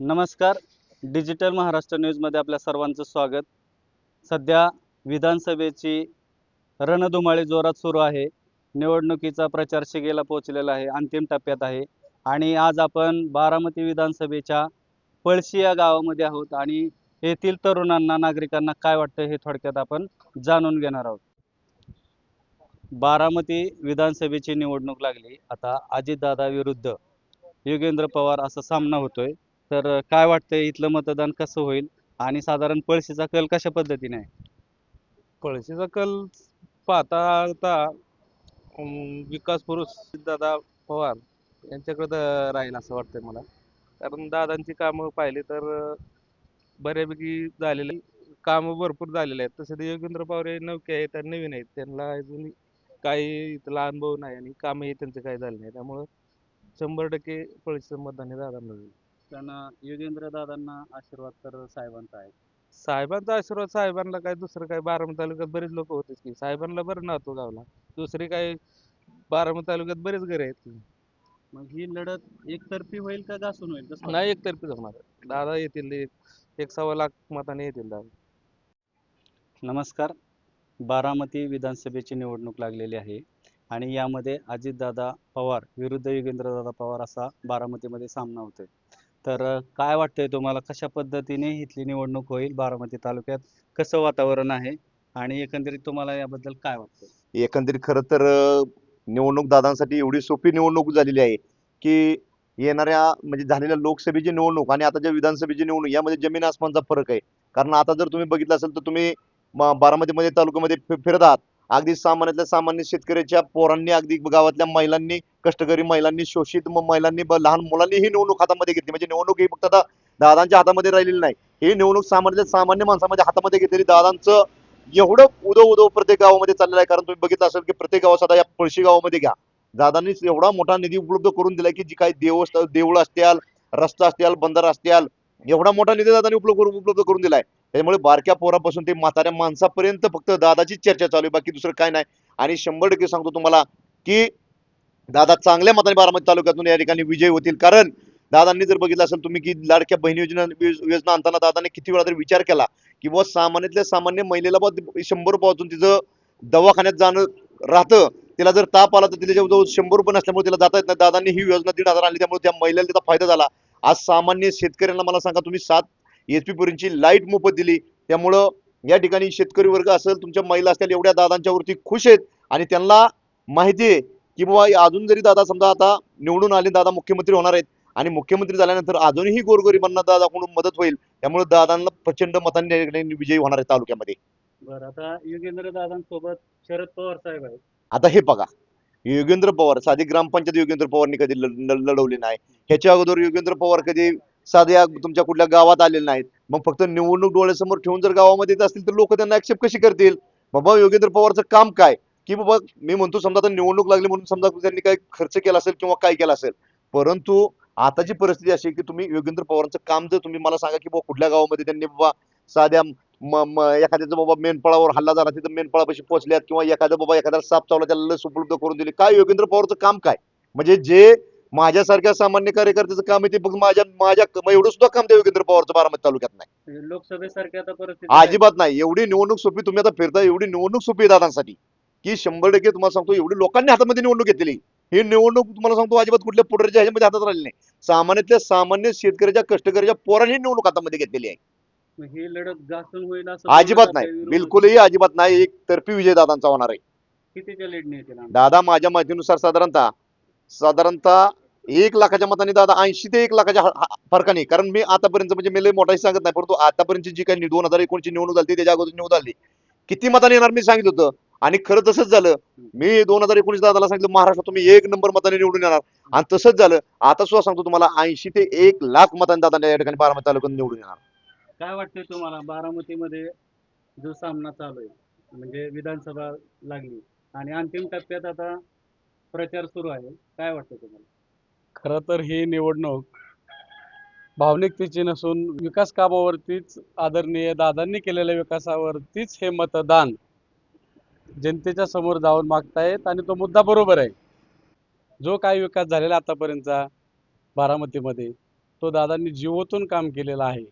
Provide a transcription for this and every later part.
नमस्कार. डिजिटल महाराष्ट्र न्यूजमध्ये आपल्या सर्वांचं स्वागत. सध्या विधानसभेची रणधुमाळी जोरात सुरू आहे. निवडणुकीचा प्रचार शिगेला पोहोचलेला आहे. अंतिम टप्प्यात आहे. आणि आज आपण बारामती विधानसभेच्या पळशी या गावामध्ये आहोत. आणि येथील तरुणांना नागरिकांना काय वाटतं हे थोडक्यात आपण जाणून घेणार आहोत. बारामती विधानसभेची निवडणूक लागली. आता अजितदादा विरुद्ध योगेंद्र पवार असा सामना होतोय. तर काय वाटतंय इथलं मतदान कसं होईल? आणि साधारण पळशीचा कल कशा पद्धतीने आहे? पळशीचा कल पाहता आता अं, विकास पुरुष दादा पवार यांच्याकडं राहील असं वाटतंय मला. कारण दादांची कामं पाहिली तर अं, बऱ्यापैकी झालेली कामं भरपूर झालेले आहेत. तसे ते योगेंद्र पवार हे नौके आहेत आणि नवीन आहेत. त्यांना अजून काही इथला अनुभव नाही आणि कामही त्यांचं काही झालं नाही. त्यामुळं शंभर टक्के पळशीचं मतदान हे दादांना होईल. त्यांना योगेंद्र दादांना आशीर्वाद तर साहेबांचा आहे. साहेबांचा आशीर्वाद साहेबांना काय दुसरं काय? बारामती तालुक्यात बरेच लोक होतेच की. साहेबांना बरं नव्हतं गावला. दुसरी काय? बारामती तालुक्यात बरेच घरे आहेत की. मग ही लढत एकतर्फी होईल का घासून होईल? कसं? नाही एकतर्फी होणार दादा येतील एक एक सव्वा लाख मताने येतील दादा. नमस्कार. बारामती विधानसभेची निवडणूक लागलेली आहे आणि यामध्ये अजितदादा पवार विरुद्ध योगेंद्रदादा पवार असा बारामतीमध्ये सामना होतोय. तर काय वाटतंय तुम्हाला? कशा पद्धतीने इथली निवडणूक होईल बारामती तालुक्यात? कसं वातावरण आहे? आणि एकंदरीत तुम्हाला याबद्दल काय वाटतं एकंदरीत खरं तर अं, निवडणूक दादांसाठी एवढी सोपी निवडणूक झालेली आहे की येणाऱ्या म्हणजे झालेल्या लोकसभेची निवडणूक आणि आता ज्या विधानसभेची निवडणूक यामध्ये जमीन आसमानचा फरक आहे. कारण आता जर तुम्ही बघितलं असेल तर तुम्ही म- बारामतीमध्ये तालुक्यामध्ये फि- फिरत आहात. अगदी सामान्यातल्या सामान्य शेतकऱ्याच्या पोरांनी अगदी गावातल्या महिलांनी कष्टकरी महिलांनी शोषित महिलांनी लहान मुलांनी ही निवडणूक हातामध्ये घेतली. म्हणजे निवडणूक ही फक्त आता दादांच्या हातामध्ये राहिलेली नाही. ही निवडणूक सामान्य सामान्य माणसामध्ये हातामध्ये घेतलेली दादांचं एवढं उदो उदो प्रत्येक गावामध्ये चाललेलं आहे. कारण तुम्ही बघितलं असेल की प्रत्येक गावात आता या पळशी गावामध्ये घ्या. दादांनी एवढा मोठा निधी उपलब्ध करून दिलाय की जी काही देवस्थ देऊळ असतील रस्ता असत्याल बंदर असतील एवढा मोठा निधी दादांनी उपलब्ध करून उपलब्ध करून दिलाय. त्यामुळे बारक्या पोरापासून ते म्हाताऱ्या माणसापर्यंत फक्त दादाची चर्चा चालू आहे बाकी दुसरं काय नाही. आणि शंभर टक्के सांगतो तुम्हाला की दादा चांगल्या मताने बारामती तालुक्यातून या ठिकाणी विजय होतील. कारण दादांनी जर बघितलं असेल तुम्ही की लाडक्या बहिणी योजना योजना आणताना दादांनी किती वेळा तरी विचार केला की बाबा सामान्यातल्या सामान्य महिलेला बुवा शंभर रुपयातून तिचं दवाखान्यात जाणं राहतं. तिला जर ताप आला तर तिला जवळजवळ शंभर रुपये नसल्यामुळे तिला जाता येत नाही. दादांनी ही योजना दीड हजार आणली त्यामुळे त्या महिलेला त्याचा फायदा झाला. आज सामान्य शेतकऱ्यांना मला सांगा तुम्ही सात एच पी पर्यंतची लाइट मोफत दिली. त्यामुळं या ठिकाणी शेतकरी वर्ग असेल तुमच्या महिला असतील एवढ्या दादांच्या वरती खुश आहेत. आणि त्यांना माहिती आहे की बाबा अजून जरी दादा समजा आता निवडून आले दादा मुख्यमंत्री होणार आहेत. आणि मुख्यमंत्री झाल्यानंतर अजूनही गोरगरिबांना दादाकडून मदत होईल. त्यामुळे दादांना प्रचंड मतांनी विजयी होणार आहे तालुक्यामध्ये. बरं आता योगेंद्र दादांसोबत शरद पवार साहेब आहेत. आता हे बघा. योगेंद्र पवार साधी ग्रामपंचायत योगेंद्र पवारनी कधी लढवली नाही. ह्याच्या अगोदर योगेंद्र पवार कधी साध्या तुमच्या कुठल्या गावात आलेले नाहीत. मग फक्त निवडणूक डोळ्यासमोर ठेवून जर गावामध्ये येत असतील तर लोक त्यांना ऍक्सेप्ट कशी करतील? बाबा योगेंद्र पवारचं काम काय? की बाबा मी म्हणतो समजा आता निवडणूक लागली म्हणून समजा त्यांनी काय खर्च केला असेल किंवा काय केला असेल परंतु आताची परिस्थिती अशी की तुम्ही योगेंद्र पवारांचं काम जर तुम्ही मला सांगा की बाबा कुठल्या गावामध्ये त्यांनी बाबा साध्या एखाद्याचा एखाद्याचं बाबा मेनपळावर हल्ला झाला तिथं मेनपळापाशी पोहोचल्यात किंवा एखादा बाबा एखाद्याला साप चावला त्याला लस उपलब्ध करून दिली काय योगेंद्र पवारचं काम काय? म्हणजे जे माझ्यासारख्या सामान्य कार्यकर्त्याचं काम आहे ते फक्त माझ्या माझ्या मग एवढं सुद्धा काम त्या योगेंद्र पवारचं बारामती तालुक्यात नाही. म्हणजे लोकसभेसारखी आता परिस्थिती आहे. अजिबात नाही. एवढी निवडणूक सोपी तुम्ही आता फिरता एवढी निवडणूक सोपी आहे दादांसाठी. की शंभर टक्के तुम्हाला सांगतो एवढी लोकांनी हातामध्ये निवडणूक घेतलेली. ही निवडणूक तुम्हाला सांगतो अजिबात कुठल्या पुढच्या ह्याच्यामध्ये हातात राहिली नाही. सामान्यातल्या सामान्य शेतकऱ्याच्या कष्टकऱ्याच्या पोरांनी निवडणूक हातामध्ये घेतलेली आहे. मग ही लढत घासून होईल असं अजिबात नाही. बिलकुलही अजिबात नाही. एक तर्फी विजय दादांचा होणार आहे. कितीच्या लीडने येतील? आमदार? दादा माझ्या माहितीनुसार साधारणतः साधारणतः एक लाखाच्या मताने दादा ऐंशी ते एक लाखाच्या फरकाने. कारण मी आतापर्यंत म्हणजे मी लय मोठाही सांगत नाही परंतु आतापर्यंत जी काही दोन हजार एकोणची निवडणूक झाली त्याच्या अगोदर निवडून आली किती मताने येणार मी सांगितलं होतं. आणि खरं तसंच झालं मी दोन हजार एकोणीस दादाला सांगितलं महाराष्ट्रात तुम्ही एक नंबर मताने निवडून येणार. आणि तसंच झालं आता सुद्धा सांगतो तुम्हाला ऐंशी ते एक लाख मताने दादा या ठिकाणी बारामती तालुक्यात निवडून येणार. काय वाटतंय तुम्हाला बारामतीमध्ये जो सामना चालू आहे म्हणजे विधानसभा लागली आणि अंतिम टप्प्यात आता प्रचार सुरू आहे. काय वाटतं तुम्हाला? खरं तर ही निवडणूक भावनिकतेची नसून विकास कामावरतीच आदरणीय दादांनी केलेल्या विकासावरतीच हे मतदान जनतेच्या समोर जाऊन मागतायत आणि तो मुद्दा बरोबर आहे. जो काही विकास झालेला आतापर्यंतचा बारामतीमध्ये तो दादांनी जीवोतून काम केलेलं आहे.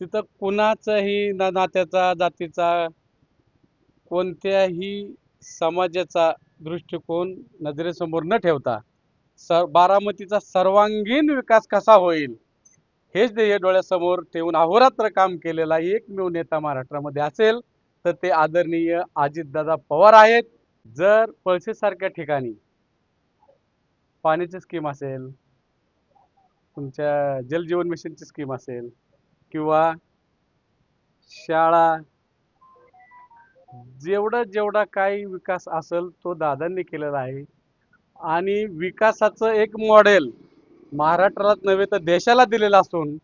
तिथं कुणाचाही ना नात्याचा जातीचा कोणत्याही समाजाचा दृष्टिकोन नजरेसमोर न ठेवता सर बारामतीचा सर्वांगीण विकास कसा होईल हेच ध्येय डोळ्यासमोर ठेवून अहोरात्र काम केलेला एकमेव नेता महाराष्ट्रामध्ये असेल तर ते आदरणीय अजितदादा पवार आहेत. जर पळशीसारख्या ठिकाणी पाण्याची स्कीम असेल तुमच्या जलजीवन मिशनची स्कीम असेल किंवा शाळा जेवढा जेवढा काही विकास असेल तो दादांनी केलेला आहे. आणि विकासाचं एक मॉडेल महाराष्ट्रात नव्हे तर देशाला दिलेलं असून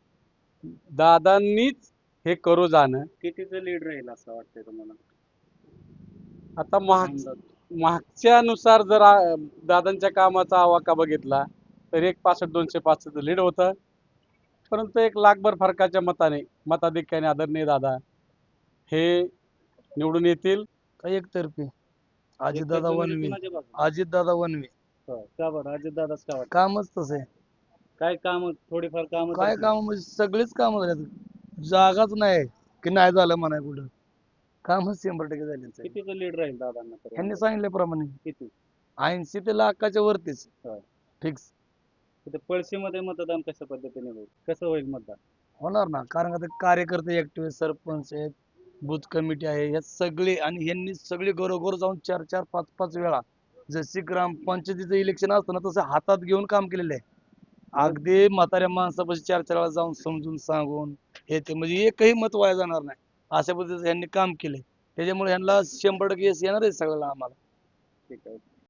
दादांनीच हे करू जाणं. कितीचं लीड राहील असं वाटतंय तुम्हाला? आता माग मागच्यानुसार जर आ- दादांच्या कामाचा आवाका बघितला तर एक पासष्ट दोनशे पाचचं लीड होतं. परंतु एक लाखभर फरकाच्या मताने मताधिक्याने आदरणीय दादा हे निवडून येतील? एकतर्फी? Ajitdada one way. कुणाच्या बाजूने? Ajitdada one way. हो, का बरं? अजितदादाच का वाटतं? कामच तसं आहे. काय काम थोडीफार काम काय काम म्हणजे सगळीच कामं झाल्यात जागाच नाही की नाही झालं म्हणाय कुठं. कामच शंभर टक्के झाले कितीचं लीड राहील दादांना तरी? सांगितल्याप्रमाणे. किती? ऐंशी ते लाखाच्या वरतीच. होय. फिक्स. तिथे पळशीमध्ये मतदान कशा पद्धतीने होईल? कसं होईल मतदान? होणार ना कारण का ते कार्यकर्ते ऍक्टिव्ह सरपंच आहेत बूथ कमिटी आहे. या सगळे आणि यांनी सगळे घरोघर जाऊन चार चार पाच पाच वेळा जशी ग्रामपंचायतीचं इलेक्शन असतं ना तसं हातात घेऊन काम केलेलं आहे. अगदी म्हाताऱ्या माणसापाशी चार चार वेळा जाऊन समजून सांगून हे ते म्हणजे एकही मत वाया जाणार नाही. अशा पद्धतीचं यांनी काम केले त्याच्यामुळे यांना शंभर टक्के येणार आहे सगळ्याला आम्हाला. ठीक आहे.